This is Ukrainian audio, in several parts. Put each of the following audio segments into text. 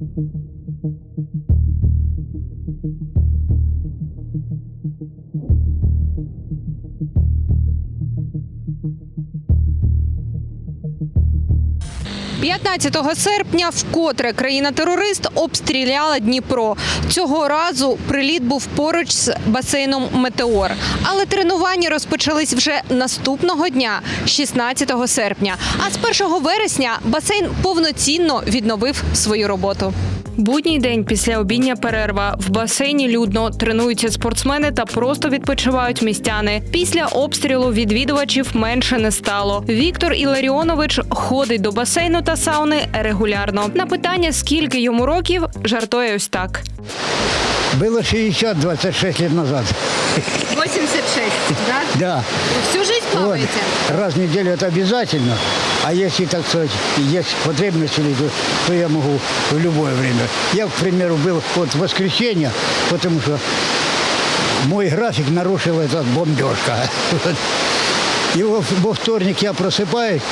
Thank you. – 15 серпня вкотре країна-терорист обстріляла Дніпро. Цього разу приліт був поруч з басейном Метеор. Але тренування розпочались вже наступного дня, 16 серпня. А з 1 вересня басейн повноцінно відновив свою роботу. Будній день після обідня перерва в басейні людно тренуються спортсмени та просто відпочивають містяни. Після обстрілу відвідувачів менше не стало. Віктор Іларіонович ходить до басейну та сауни регулярно. На питання, скільки йому років, жартує ось так. Было 60 26 лет назад. 86, да? Да. Всю жизнь Вот. Раз в неделю это обязательно. А если, так сказать, есть потребность, то, я могу в любое время. Я, к примеру, был вот в воскресенье, потому что мой график нарушила эта бомбежка. И во вторник я просыпаюсь,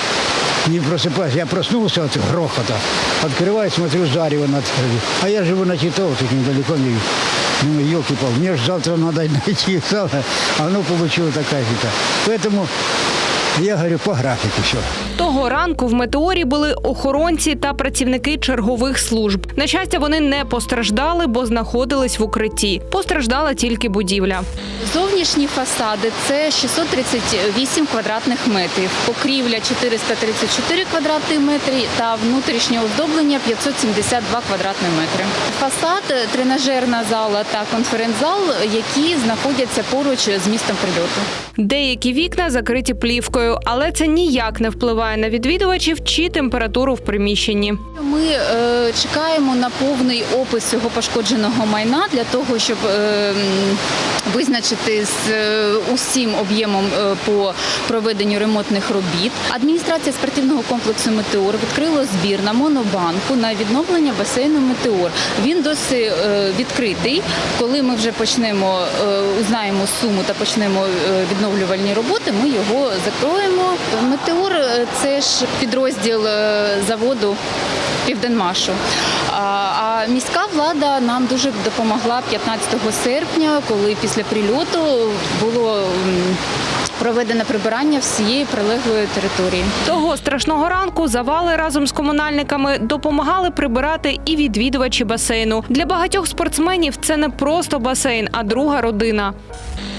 не просыпаюсь, я проснулся от грохота. Открываю, смотрю, зарево над... А я живу на Титово, тут недалеко. не- Ну, елки пал мне же завтра надо найти самое, а оно получило такая фита. Поэтому я говорю, по графику все. Того ранку в метеорі були охоронці та працівники чергових служб. На щастя, вони не постраждали, бо знаходились в укритті. Постраждала тільки будівля. Зовнішні фасади це 638 квадратних метрів, покрівля 434 квадратні метри та внутрішнє оздоблення 572 квадратні метри. Фасад, тренажерна зала та конференц-зал, які знаходяться поруч з містом прильоту. Деякі вікна закриті плівкою, але це ніяк не впливає на відвідувачів чи температуру в приміщенні. Ми е, чекаємо на повний опис цього пошкодженого майна для того, щоб е, визначити з е, усім об'ємом е, по проведенню ремонтних робіт. Адміністрація спортивного комплексу Метеор відкрила збір на монобанку на відновлення басейну Метеор. Він досі е, відкритий. Коли ми вже почнемо е, узнаємо суму та почнемо е, відновлювальні роботи, ми його закроємо. Метеор е, це ж підрозділ е, заводу Південмашу. А, міська влада нам дуже допомогла 15 серпня, коли після прильоту було м, проведено прибирання всієї прилеглої території. Того страшного ранку завали разом з комунальниками допомагали прибирати і відвідувачі басейну. Для багатьох спортсменів це не просто басейн, а друга родина.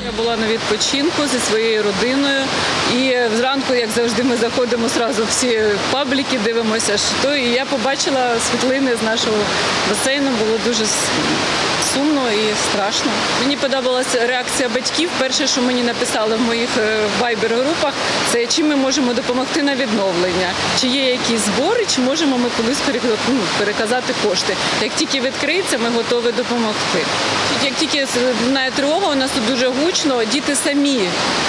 Я була на відпочинку зі своєю родиною, і зранку, як завжди, ми заходимо зразу всі в пабліки, дивимося, що. І я побачила світлини з нашого басейну. Було дуже сумно і страшно. Мені подобалася реакція батьків. Перше, що мені написали в моїх е, вайбер-групах, це чим ми можемо допомогти на відновлення. Чи є якісь збори, чи можемо ми колись ну, переказати кошти. Як тільки відкриється, ми готові допомогти. Тільки знає тривога, у нас тут дуже гучно, діти самі.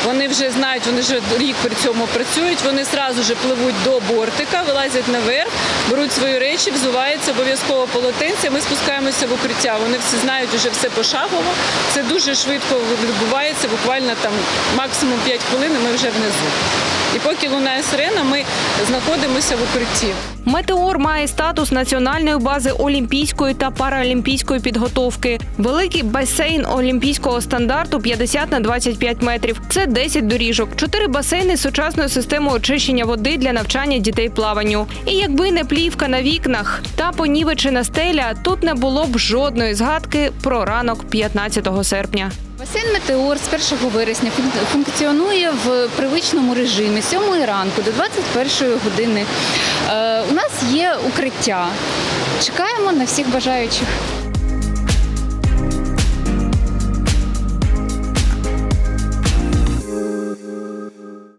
Вони вже знають, вони вже рік при цьому працюють. Вони одразу ж пливуть до бортика, вилазять наверх, беруть свої речі, взуваються обов'язково полотенця. Ми спускаємося в укриття. Вони всі знають вже все пошагово. Це дуже швидко відбувається, буквально там максимум 5 хвилин, ми вже внизу. І поки лунає сирена, ми знаходимося в укритті. Метеор має статус національної бази олімпійської та паралімпійської підготовки. Великий басейн олімпійського стандарту 50 на 25 метрів. Це 10 доріжок, 4 басейни з сучасною системою очищення води для навчання дітей плаванню. І якби не плівка на вікнах та понівечена стеля, тут не було б жодної згадки про ранок 15 серпня. Басейн Метеор з 1 вересня фун- функціонує в привичному режимі з 7 ранку до 21 години. Нас є укриття. Чекаємо на всіх бажаючих.